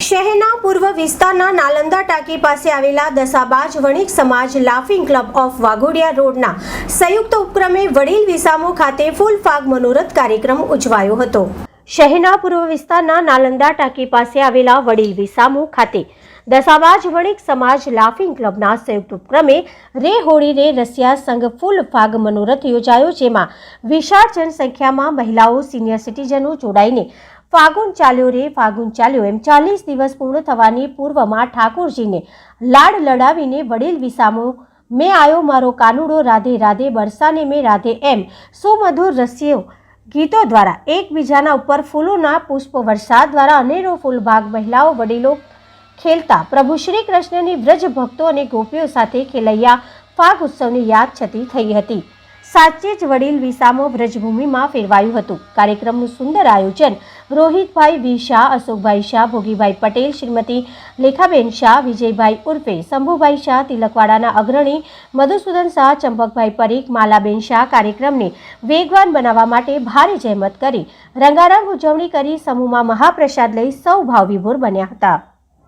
શહેરના પૂર્વ વિસ્તારના નાલંદા ટાંકી પાસે આવેલા દસાબાજ વણિક સમાજ લાફિંગ ક્લબ ઓફ વાઘોડિયા રોડના સંયુક્ત ઉપક્રમે વડીલ વિસામો ખાતે ફૂલ ફાગ મનોરથ કાર્યક્રમ ઉજવાયો હતો. શહેરના પૂર્વ વિસ્તારના નાલંદા ટાંકી પાસે આવેલા વડીલ વિસામો ખાતે દસાબાજ વણિક સમાજ લાફિંગ ક્લબના સંયુક્ત ઉપક્રમે રે હોળી રે રસિયા સંઘ ફૂલ ફાગ મનોરથ યોજાયો, જેમાં વિશાળ જનસંખ્યામાં મહિલાઓ, સિનિયર સિટીઝનો જોડાઈને ફાગુન ચાલ્યો રે, ફાગુન ચાલ્યો. એમ ચાલીસ દિવસ પૂર્ણ થવાની પૂર્વમાં ઠાકોરજીને લાડ લડાવીને વડીલ વિસામો, મેં આયો મારો કાનુડો, રાધે રાધે, બરસાને મેં રાધે. એમ સુમધુર રસ્યો ગીતો દ્વારા એકબીજાના ઉપર ફૂલોના પુષ્પ, વરસાદ દ્વારા અનેરો ફૂલભાગ મહિલાઓ વડીલો ખેલતા. પ્રભુ શ્રી કૃષ્ણની વ્રજ ભક્તો અને ગોપીઓ સાથે ખેલૈયા ફાગ ઉત્સવની યાદ છતી થઈ હતી. સાચે જ વડીલ વિસામો વ્રજભૂમિમાં ફેરવાયું હતું. કાર્યક્રમનું સુંદર આયોજન રોહિતભાઈ વી શાહ અશોકભાઈ શાહ, ભોગીભાઈ પટેલ, શ્રીમતી લેખાબેન શાહ, વિજયભાઈ ઉર્ફે, શંભુભાઈ શાહ, તિલકવાડાના અગ્રણી, મધુસૂદન શાહ, ચંપકભાઈ પરીખ, માલાબેન શાહ કાર્યક્રમને વેગવાન બનાવવા માટે ભારે જહેમત કરી, રંગારંગ ઉજવણી કરી, સમૂહમાં મહાપ્રસાદ લઈ સૌ ભાવવિભોર બન્યા હતા.